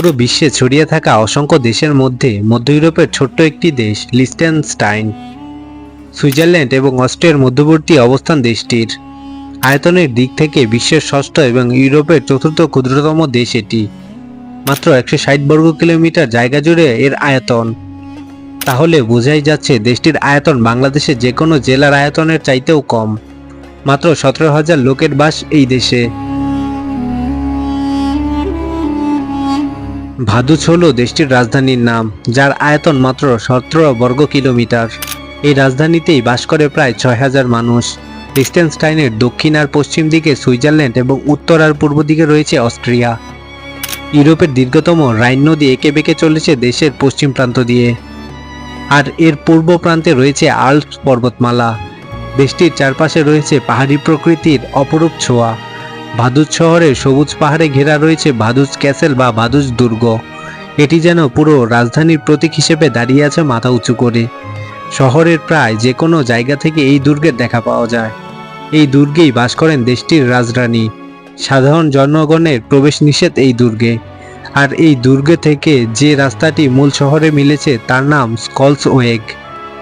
পুরো বিশ্বে ছড়িয়ে থাকা অসংখ্য দেশের মধ্যে মধ্য ইউরোপের ছোট্ট একটি দেশ লিস্টেনস্টাইন সুইজারল্যান্ড এবং অস্ট্রিয়ার মধ্যবর্তী অবস্থান দেশটির। আয়তনের দিক থেকে বিশ্বের ষষ্ঠ এবং ইউরোপের চতুর্থ ক্ষুদ্রতম দেশ এটি। মাত্র একশো ষাট বর্গ কিলোমিটার জায়গা জুড়ে এর আয়তন। তাহলে বোঝাই যাচ্ছে দেশটির আয়তন বাংলাদেশের যে কোনো জেলার আয়তনের চাইতেও কম। মাত্র সতেরো হাজার লোকের বাস এই দেশে। ভাদুচ হল দেশটির রাজধানীর নাম, যার আয়তন মাত্র সতেরো বর্গ কিলোমিটার। এই রাজধানীতেই বাস করে প্রায় ছয় হাজার মানুষ। লিস্টেনস্টাইনের দক্ষিণ আর পশ্চিম দিকে সুইজারল্যান্ড এবং উত্তর আর পূর্ব দিকে রয়েছে অস্ট্রিয়া। ইউরোপের দীর্ঘতম রাইন নদী এঁকে বেঁকে চলেছে দেশের পশ্চিম প্রান্ত দিয়ে। আর এর পূর্ব প্রান্তে রয়েছে আল্পস পর্বতমালা। দেশটির চারপাশে রয়েছে পাহাড়ি প্রকৃতির অপরূপ ছোঁয়া। ভাদুজ শহরে সবুজ পাহাড়ে ঘেরা রয়েছে ভাদুজ ক্যাসেল বা ভাদুজ দুর্গ। এটি যেন পুরো রাজধানীর প্রতীক হিসেবে দাঁড়িয়ে আছে মাথা উঁচু করে। শহরের প্রায় যে কোনো জায়গা থেকে এই দুর্গের দেখা পাওয়া যায়। এই দুর্গেই বাস করেন দেশটির রাজরানী। সাধারণ জনগণের প্রবেশ নিষেধ এই দুর্গে। আর এই দুর্গে থেকে যে রাস্তাটি মূল শহরে মিলেছে তার নাম স্কলস ওয়েগ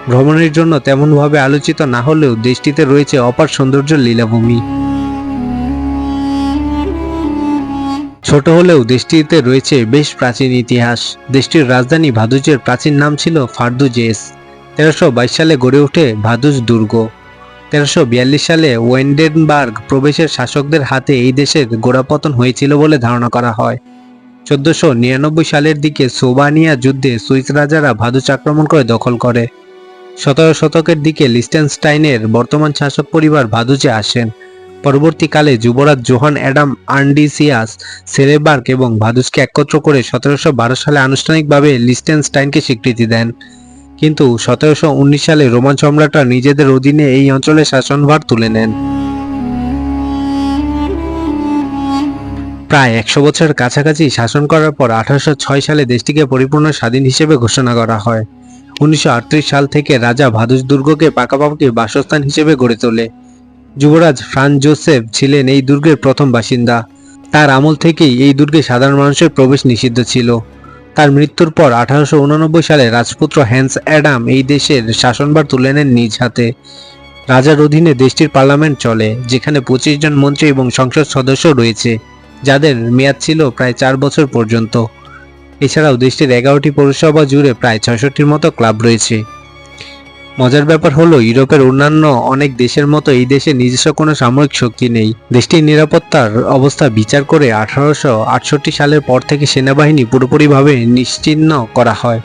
ভ্রমণের জন্য তেমনভাবে আলোচিত না হলেও দেশটিতে রয়েছে অপার সৌন্দর্য লীলাভূমি। ছোট হলেও দেশটিতে রয়েছে বেশ প্রাচীন ইতিহাস। দেশটির রাজধানী ভাদুজের প্রাচীন নাম ছিল ফার্দুজেস। তেরোশো সালে গড়ে ওঠে ভাদুজ দুর্গ। তেরোশো সালে ওয়েন্ডেনবার্গ প্রবেশের শাসকদের হাতে এই দেশের গোড়াপতন হয়েছিল বলে ধারণা করা হয়। চোদ্দশো নিরানব্বই সালের দিকে সোবানিয়া যুদ্ধে সুইস রাজারা ভাদুচ আক্রমণ করে দখল করে। সতেরো শতকের দিকে লিস্টেনস্টাইনের বর্তমান শাসক পরিবার ভাদুচে আসেন। পরবর্তীকালে যুবরাজ জোহান অ্যাডাম আর্নডিসিয়াস সেরেবার্গ এবং ভাদুসকে একত্র করে সতেরোশো বারো সালে আনুষ্ঠানিকভাবে লিস্টেনস্টাইনকে স্বীকৃতি দেন। কিন্তু সতেরোশো উনিশ সালে রোমান সম্রাটরা নিজেদের অধীনে এই অঞ্চলের শাসনভার তুলে নেন। প্রায় একশো বছরের কাছাকাছি শাসন করার পর আঠারোশো ছয় সালে দেশটিকে পরিপূর্ণ স্বাধীন হিসেবে ঘোষণা করা হয়। উনিশশো আটত্রিশ সাল থেকে রাজা ভাদুস দুর্গকে পাকাপাকি বাসস্থান হিসেবে গড়ে তোলে। যুবরাজ ফ্রান্স জোসেফ ছিলেন এই দুর্গের প্রথম বাসিন্দা। তার আমল থেকেই এই দুর্গে সাধারণ মানুষের প্রবেশ নিষিদ্ধ ছিল। তার মৃত্যুর পর আঠারোশো সালে রাজপুত্র হ্যান্স অ্যাডাম এই দেশের শাসনভার তুলে নেন নিজ হাতে। রাজার অধীনে দেশটির পার্লামেন্ট চলে, যেখানে পঁচিশ জন মন্ত্রী এবং সংসদ সদস্য রয়েছে, যাদের মেয়াদ ছিল প্রায় চার বছর পর্যন্ত। এছাড়াও দেশটির এগারোটি পৌরসভা জুড়ে প্রায় ছয়ষট্টির মতো ক্লাব রয়েছে। মজার ব্যাপার হলো, ইউরোপের অন্যান্য অনেক দেশের মতো এই দেশে নিজস্ব কোনো সামরিক শক্তি নেই। দেশটির নিরাপত্তার অবস্থা বিচার করে আঠারোশো আটষট্টি সালের পর থেকে সেনাবাহিনী পুরোপুরিভাবে নিশ্চিহ্ন করা হয়।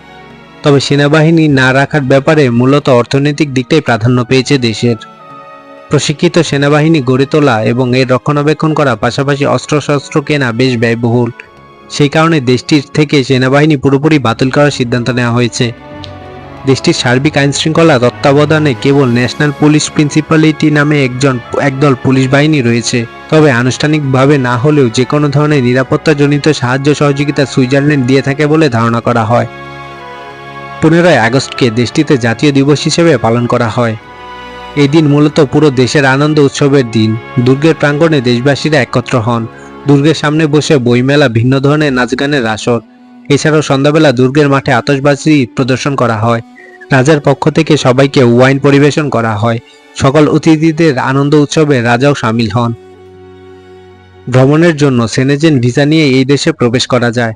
তবে সেনাবাহিনী না রাখার ব্যাপারে মূলত অর্থনৈতিক দিকটাই প্রাধান্য পেয়েছে দেশের। প্রশিক্ষিত সেনাবাহিনী গড়ে তোলা এবং এর রক্ষণাবেক্ষণ করা পাশাপাশি অস্ত্রশস্ত্র কেনা বেশ ব্যয়বহুল। সেই কারণে দেশটির থেকে সেনাবাহিনী পুরোপুরি বাতিল করার সিদ্ধান্ত নেওয়া হয়েছে। দেশটির সার্বিক আইন শৃঙ্খলা তত্ত্বাবধানে কেবল ন্যাশনাল পুলিশ প্রিন্সিপালিটি নামে একজন একদল পুলিশ বাহিনী রয়েছে। তবে আনুষ্ঠানিকভাবে না হলেও যে কোনো ধরনের নিরাপত্তাজনিত সাহায্য সহযোগিতা সুইজারল্যান্ড দিয়ে থাকে বলে ধারণা করা হয়। পনেরোই আগস্টকে দেশটিতে জাতীয় দিবস হিসেবে পালন করা হয়। এই দিন মূলত পুরো দেশের আনন্দ উৎসবের দিন। দুর্গের প্রাঙ্গণে দেশবাসীরা একত্র হন। দুর্গের সামনে বসে বইমেলা, ভিন্ন ধরনের নাচ গানের আসর। এছাড়াও সন্ধ্যাবেলা দুর্গের মাঠে আতশবাজি প্রদর্শন করা হয়। রাজার পক্ষ থেকে সবাইকে ওয়াইন পরিবেশন করা হয়। সকল অতিথিদের আনন্দ উৎসবে রাজাও সামিল হন। ভ্রমণের জন্য সেনেজেন ভিসা নিয়ে এই দেশে প্রবেশ করা যায়।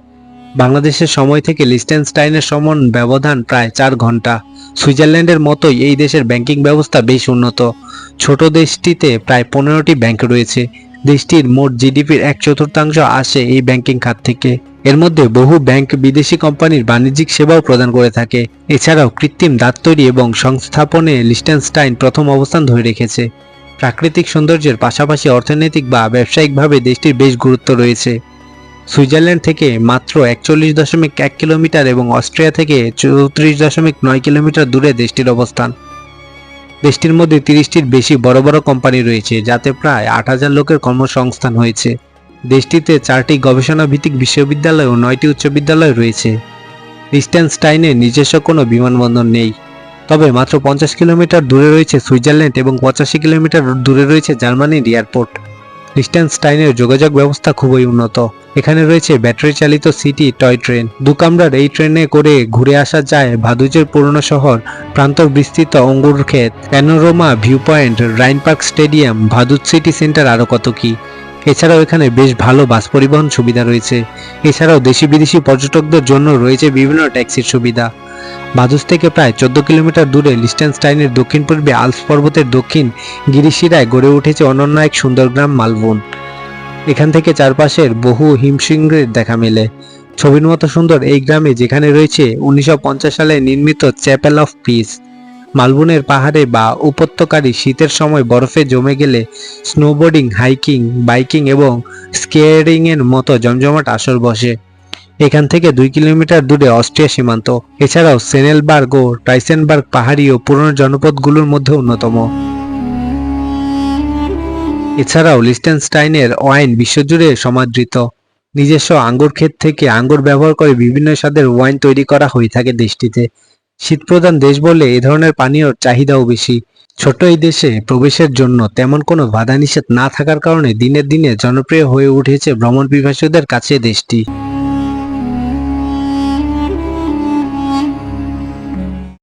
বাংলাদেশের সময় থেকে লিস্টেনস্টাইনের সমন ব্যবধান প্রায় চার ঘণ্টা। সুইজারল্যান্ডের মতোই এই দেশের ব্যাংকিং ব্যবস্থা বেশ উন্নত। ছোট দেশটিতে প্রায় পনেরোটি ব্যাংক রয়েছে। দেশটির মোট জিডিপির এক চতুর্থাংশ আসে এই ব্যাংকিং খাত থেকে। এর মধ্যে বহু ব্যাংক বিদেশি কোম্পানির বাণিজ্যিক সেবাও প্রদান করে থাকে। এছাড়াও কৃত্রিম দাঁত তৈরি এবং সংস্থাপনে লিস্টেনস্টাইন প্রথম অবস্থান ধরে রেখেছে। প্রাকৃতিক সৌন্দর্যের পাশাপাশি অর্থনৈতিক বা ব্যবসায়িকভাবে দেশটির বেশ গুরুত্ব রয়েছে। সুইজারল্যান্ড থেকে মাত্র একচল্লিশ দশমিক এক কিলোমিটার এবং অস্ট্রিয়া থেকে চৌত্রিশ দশমিক নয় কিলোমিটার দূরে দেশটির অবস্থান। দেশটির মধ্যে তিরিশটির বেশি বড় বড় কোম্পানি রয়েছে, যাতে প্রায় আট হাজার লোকের কর্মসংস্থান হয়েছে। দেশটিতে চারটি গবেষণা ভিত্তিক বিশ্ববিদ্যালয় ও নয়টি উচ্চ বিদ্যালয় রয়েছে। লিস্টেনস্টাইনে নিজস্ব কোনো বিমানবন্দর নেই, তবে মাত্র পঞ্চাশ কিলোমিটার দূরে রয়েছে সুইজারল্যান্ড এবং পঁচাশি কিলোমিটার দূরে রয়েছে জার্মানির এয়ারপোর্ট। লিস্টেনস্টাইনের যোগাযোগ ব্যবস্থা খুবই উন্নত। এখানে রয়েছে ব্যাটারি চালিত সিটি টয় ট্রেন। দু কামরার এই ট্রেনে করে ঘুরে আসা যায় ভাদুজের পুরনো শহর প্রান্তর বিস্তৃত অঙ্গুর ক্ষেত panorama view point Rhine park stadium Vaduz city centre আরও কত কি। এছাড়াও এখানে বেশ ভালো বাস পরিবহন সুবিধা রয়েছে। এছাড়াও দেশি বিদেশি পর্যটকদের জন্য রয়েছে বিভিন্ন ট্যাক্সির সুবিধা। ভাদুজ থেকে প্রায় চোদ্দ কিলোমিটার দূরে লিস্টেনস্টাইনের দক্ষিণ পূর্বে আলস পর্বতের দক্ষিণ গিরিশিরায় গড়ে উঠেছে অনন্য এক সুন্দর গ্রাম মালবন। এখান থেকে চারপাশের বহু হিমশৃঙ্গের দেখা মেলে। ছবির মতো সুন্দর এই গ্রামে যেখানে রয়েছে উনিশশো পঞ্চাশ সালে নির্মিত চ্যাপেল অফ পিস। মালবুনের পাহাড়ে বা উপত্যকারী শীতের সময় বরফে জমে গেলে স্নোবোর্ডিং, হাইকিং, বাইকিং এবং স্কেয়ারিংয়ের মতো জমজমাট আসর বসে। এখান থেকে দুই কিলোমিটার দূরে অস্ট্রিয়া সীমান্ত। এছাড়াও সেনেলবার্গ ও টাইসেনবার্গ পাহাড়ি ও পুরনো জনপদগুলোর মধ্যে অন্যতম। এছাড়াও লিস্টেনস্টাইনের ওয়াইন বিশ্বজুড়ে সমাদৃত। নিজস্ব আঙ্গুর ক্ষেত থেকে আঙ্গুর ব্যবহার করে বিভিন্ন স্বাদের ওয়াইন তৈরি করা হয়ে থাকে দেশটিতে। শীতপ্রধান দেশ বলে এ ধরনের পানীয়র চাহিদাও বেশি। ছোট এই দেশে প্রবেশের জন্য তেমন কোনো বাধা নিষেধ না থাকার কারণে দিনের দিনে জনপ্রিয় হয়ে উঠেছে ভ্রমণ পিপাসুদের কাছে দেশটি।